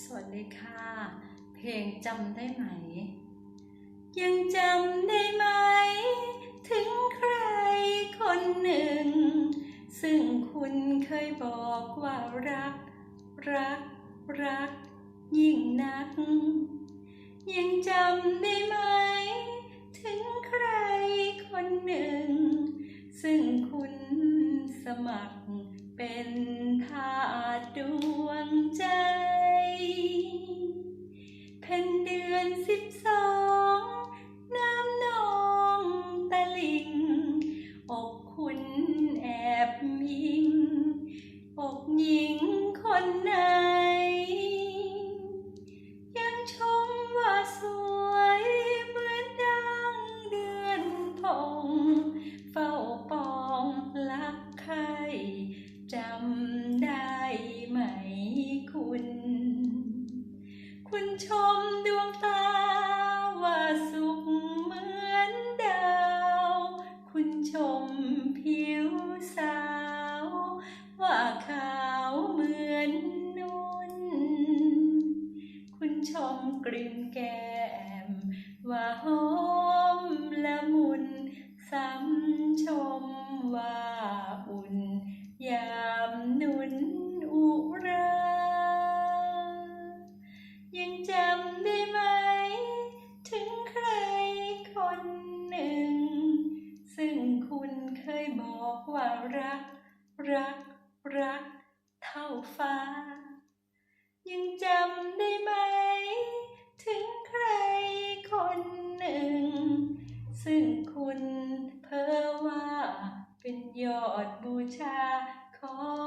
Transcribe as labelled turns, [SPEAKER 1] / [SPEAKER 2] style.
[SPEAKER 1] สวัสดีค่ะ เพลงจำได้ไหม ยังจำได้ไหม ถึงใครคนหนึ่ง ซึ่งคุณเคยบอกว่ารัก รัก รัก ยิ่งนัก ยังจำได้ไหม ถึงใครคนหนึ่ง ซึ่งคุณสมัครเป็นทาส อนสิบสองน้ำนองตะลิง อกคุณแอบยิง อกหญิงคนไหน ยังชมว่าสวยเหมือนดังเดือนพงเฝ้าปองรักใครจำได้ไหมคุณ คุณชม ชมผิวสาว ว่าขาวเหมือนนุ่น คุณชมกลิ่นแก้มว่าหอม ว่ารัก รัก รัก เท่าฟ้า ยังจำได้ไหม ถึงใครคนหนึ่ง ซึ่งคุณเพ้อว่าเป็นยอดบูชาของ